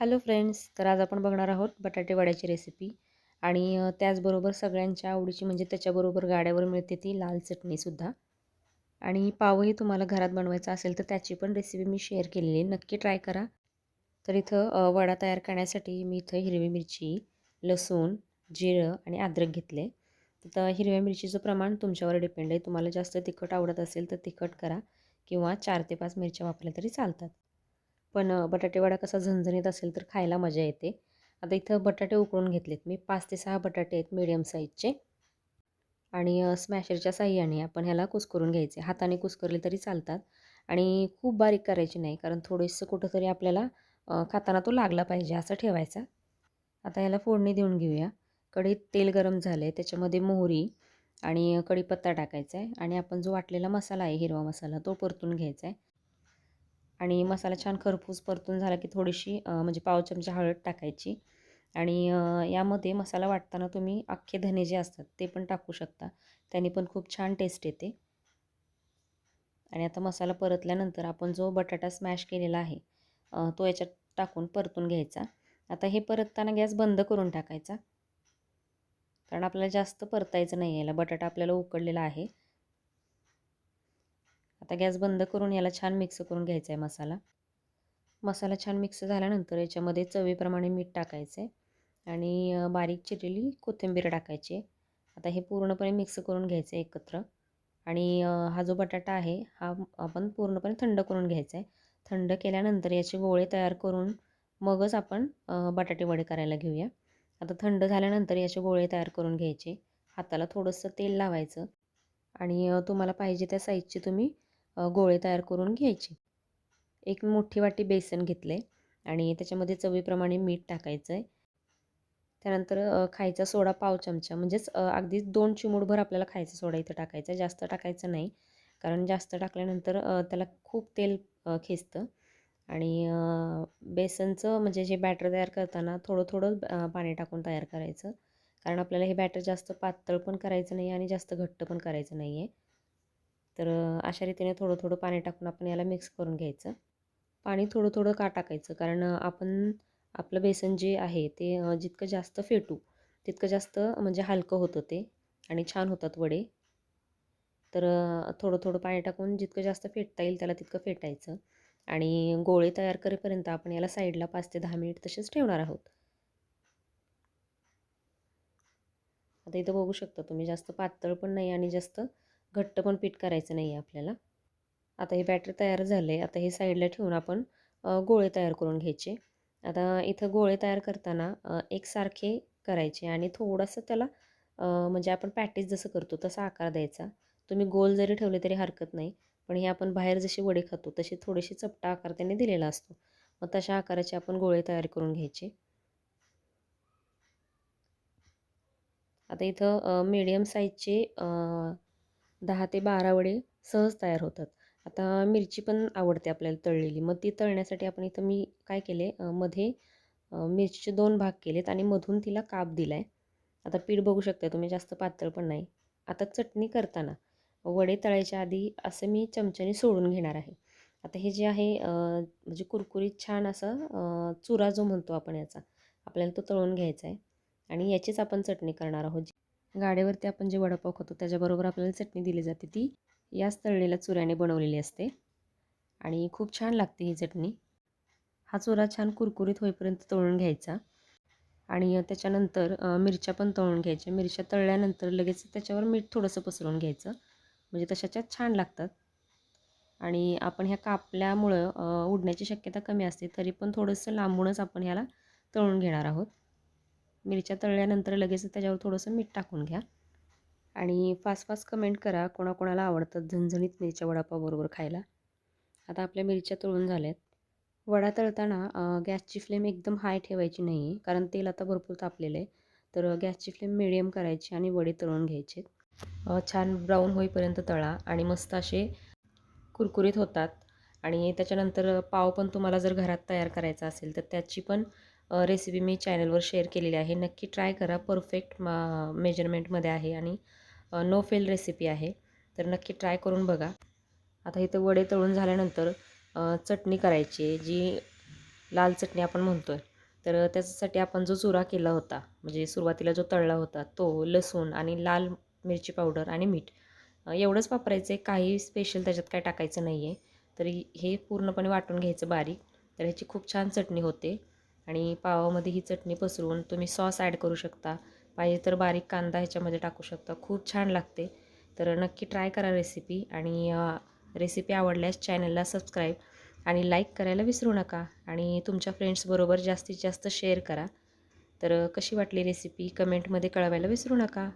Hello friends तर आज आपण बघणार आहोत बटाटे वड्याची रेसिपी आणि त्याचबरोबर सगळ्यांच्या आवडीची म्हणजे त्याच्याबरोबर गाड्यावर मिळते ती लाल चटणीसुद्धा आणि पावही तुम्हाला घरात बनवायचा असेल तर त्याची पण रेसिपी मी शेअर केलेली आहे. नक्की ट्राय करा. तर इथं वडा तयार करण्यासाठी मी इथं हिरवी मिरची लसूण जिरं आणि अद्रक घेतले. तर हिरव्या मिरचीचं प्रमाण तुमच्यावर डिपेंड आहे. तुम्हाला जास्त तिखट आवडत असेल तर तिखट करा किंवा चार ते पाच मिरच्या वापरल्या तरी चालतात. पण बटाटेवडा कसा झणझणीत असेल तर खायला मजा येते. आता इथं बटाटे उकळून घेतलेत मी. पाच ते सहा बटाटे आहेत मीडियम साईजचे आणि स्मॅशरच्या साह्याने आपण ह्याला कुस्करून घ्यायचे. हाताने कुस्करले तरी चालतात. आणि खूप बारीक करायची नाही कारण थोडंसं कुठंतरी आपल्याला खाताना तो लागला पाहिजे असं ठेवायचा. आता ह्याला फोडणी देऊन घेऊया. कढीत तेल गरम झालं आहे त्याच्यामध्ये मोहरी आणि कढीपत्ता टाकायचा आहे आणि आपण जो वाटलेला मसाला आहे हिरवा मसाला तो परतून घ्यायचा आहे आणि मसाला छान खरपूस परतून झाला की थोडीशी म्हणजे पाव चमचा हळद टाकायची. आणि यामध्ये मसाला वाटताना तुम्ही अख्खे धने जे असतात ते पण टाकू शकता. त्याने पण खूप छान टेस्ट येते. आणि आता मसाला परतल्यानंतर आपण जो बटाटा स्मॅश केलेला आहे तो याच्यात टाकून परतून घ्यायचा. आता हे परतताना गॅस बंद करून टाकायचा. कारण आपल्याला जास्त परतायचं नाही याला. बटाटा आपल्याला उकडलेला आहे. आता गॅस बंद करून याला छान मिक्स करून घ्यायचा आहे मसाला. मसाला छान मिक्स झाल्यानंतर याच्यामध्ये चवीप्रमाणे मीठ टाकायचं आहे आणि बारीक चिरलेली कोथिंबीर टाकायची. आहे आता हे पूर्णपणे मिक्स करून घ्यायचं आहे एकत्र आणि हा जो बटाटा आहे हा आपण पूर्णपणे थंड करून घ्यायचा आहे थंड केल्यानंतर याचे गोळे तयार करून मगच आपण बटाटे वडे करायला घेऊया. आता थंड झाल्यानंतर याचे गोळे तयार करून घ्यायचे. हाताला थोडंसं तेल लावायचं आणि तुम्हाला पाहिजे त्या साईजची तुम्ही गोळे तयार करून घ्यायचे. एक मोठी वाटी बेसन घेतले आणि त्याच्यामध्ये चवीप्रमाणे मीठ टाकायचं आहे त्यानंतर खायचा सोडा पाव चमचा. म्हणजेच अगदीच अगदी दोन चिमूटभर आपल्याला खायचा सोडा इथं टाकायचा आहे. जास्त टाकायचं नाही. कारण जास्त टाकल्यानंतर त्याला खूप तेल खेचतं. आणि बेसनचं म्हणजे जे बॅटर तयार करताना थोडं थोडं पाणी टाकून तयार करायचं. कारण आपल्याला हे बॅटर जास्त पातळ पण करायचं नाही आणि जास्त घट्ट पण करायचं नाही आहे तर अशा रीतीने थोडं थोडं पाणी टाकून आपण याला मिक्स करून घ्यायचं. पाणी थोडं थोडं का टाकायचं? कारण आपण आपलं बेसन जे आहे ते जितकं जास्त फेटू तितकं जास्त म्हणजे हलकं होतं ते आणि छान होतात वडे. तर थोडं थोडं पाणी टाकून जितकं जास्त फेटता येईल त्याला तितकं फेटायचं आणि गोळे तयार करेपर्यंत आपण याला साईडला पाच ते दहा मिनिट तसेच ठेवणार आहोत. आता इथं बघू शकता तुम्ही जास्त पातळ पण नाही आणि जास्त घट्ट पण पीठ करायचं नाही आहे आपल्याला. आता हे बॅटर तयार झालं आहे आता हे साईडला ठेवून आपण गोळे तयार करून घ्यायचे. आता इथं गोळे तयार करताना एकसारखे करायचे आणि थोडंसं त्याला म्हणजे आपण पॅटीस जसं करतो तसा आकार द्यायचा. तुम्ही गोल जरी ठेवले तरी हरकत नाही. पण हे आपण बाहेर जसे वडे खातो तशी थोडेसे चपटा आकार त्याने दिलेला असतो. मग तशा आकाराचे आपण गोळे तयार करून घ्यायचे. आता इथं मीडियम साईजचे दहा ते बारा वडे सहज तयार होतात. आता मिरची पण आवडते आपल्याला तळलेली. मग ती तळण्यासाठी आपण इथं मी काय केले मध्ये मिरचीचे दोन भाग केलेत आणि मधून तिला काप दिला आहे आता पीठ बघू शकता तुम्ही जास्त पातळ पण नाही. आता चटणी करताना वडे तळायच्या आधी असं मी चमच्याने सोडून घेणार आहे. आता हे जे आहे म्हणजे कुरकुरीत छान असं चुरा जो म्हणतो आपण याचा आपल्याला तो तळून घ्यायचा आहे आणि याचीच आपण चटणी करणार आहोत. गाड्यावरती आपण जे वडापाव खातो त्याच्याबरोबर आपल्याला चटणी दिली जाते ती. याच तळलेल्या चुऱ्याने बनवलेली असते. आणि खूप छान लागते ही चटणी. हा चुरा छान कुरकुरीत होईपर्यंत तळून घ्यायचा. आणि त्याच्यानंतर मिरच्या पण तळून घ्यायच्या. मिरच्या तळल्यानंतर लगेच त्याच्यावर मीठ थोडंसं पसरून घ्यायचं. म्हणजे तशाच्या छान लागतात. आणि आपण ह्या कापल्यामुळं उडण्याची शक्यता कमी असते. तरी पण थोडंसं लांबूनच आपण ह्याला तळून घेणार आहोत. मिरच्या तळल्यानंतर लगेच त्याच्यावर थोडंसं मीठ टाकून घ्या. आणि फास्ट फास्ट कमेंट करा कोणाकोणाला आवडतात झणझणीत मिरच्या वडापावबरोबर खायला. आता आपल्या मिरच्या तळून झाल्यात. वडा तळताना गॅसची फ्लेम एकदम हाय ठेवायची नाही आहे कारण तेल आता भरपूर तापलेलं आहे तर गॅसची फ्लेम मिडियम करायची आणि वडे तळून घ्यायचे छान ब्राऊन होईपर्यंत तळा आणि मस्त असे कुरकुरीत होतात. आणि त्याच्यानंतर पाव पण तुम्हाला जर घरात तयार करायचा असेल तर त्याची पण रेसिपी मी चॅनलवर शेअर केलेली आहे. नक्की ट्राय करा. परफेक्ट मा मेजरमेंटमध्ये आहे आणि नो फेल रेसिपी आहे. तर नक्की ट्राय करून बघा. आता इथं वडे तळून झाल्यानंतर चटणी करायची आहे जी लाल चटणी आपण म्हणतो आहे तर त्याच्यासाठी आपण जो चुरा केला होता म्हणजे सुरुवातीला जो तळला होता तो लसूण आणि लाल मिरची पावडर आणि मीठ एवढंच वापरायचं आहे. काही स्पेशल त्याच्यात काय टाकायचं नाही आहे तरी हे पूर्णपणे वाटून घ्यायचं बारीक. तर ह्याची खूप छान चटणी होते. आणि पावामध्ये ही चटणी पसरवून तुम्ही सॉस ॲड करू शकता. पाहिजे तर बारीक कांदा ह्याच्यामध्ये टाकू शकता. खूप छान लागते. तर नक्की ट्राय करा रेसिपी आणि रेसिपी आवडल्यास चॅनलला सबस्क्राईब आणि लाईक करायला विसरू नका आणि तुमच्या फ्रेंड्सबरोबर जास्तीत जास्त शेअर करा. तर कशी वाटली रेसिपी कमेंटमध्ये कळवायला विसरू नका.